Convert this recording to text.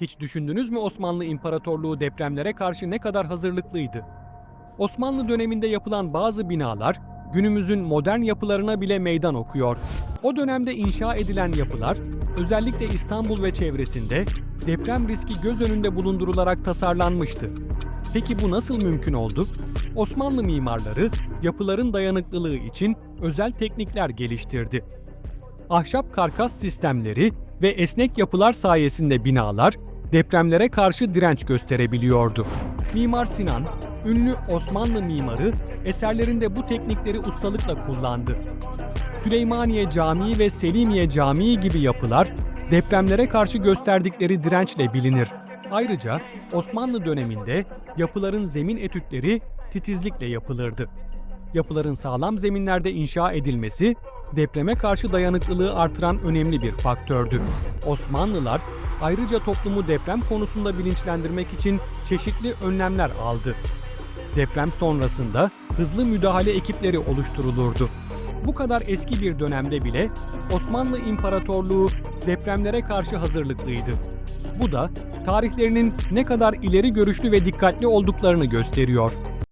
Hiç düşündünüz mü Osmanlı İmparatorluğu depremlere karşı ne kadar hazırlıklıydı? Osmanlı döneminde yapılan bazı binalar günümüzün modern yapılarına bile meydan okuyor. O dönemde inşa edilen yapılar özellikle İstanbul ve çevresinde deprem riski göz önünde bulundurularak tasarlanmıştı. Peki bu nasıl mümkün oldu? Osmanlı mimarları yapıların dayanıklılığı için özel teknikler geliştirdi. Ahşap karkas sistemleri ve esnek yapılar sayesinde binalar depremlere karşı direnç gösterebiliyordu. Mimar Sinan, ünlü Osmanlı mimarı eserlerinde bu teknikleri ustalıkla kullandı. Süleymaniye Camii ve Selimiye Camii gibi yapılar depremlere karşı gösterdikleri dirençle bilinir. Ayrıca Osmanlı döneminde yapıların zemin etütleri titizlikle yapılırdı. Yapıların sağlam zeminlerde inşa edilmesi depreme karşı dayanıklılığı artıran önemli bir faktördü. Osmanlılar ayrıca toplumu deprem konusunda bilinçlendirmek için çeşitli önlemler aldı. Deprem sonrasında hızlı müdahale ekipleri oluşturulurdu. Bu kadar eski bir dönemde bile Osmanlı İmparatorluğu depremlere karşı hazırlıklıydı. Bu da tarihlerinin ne kadar ileri görüşlü ve dikkatli olduklarını gösteriyor.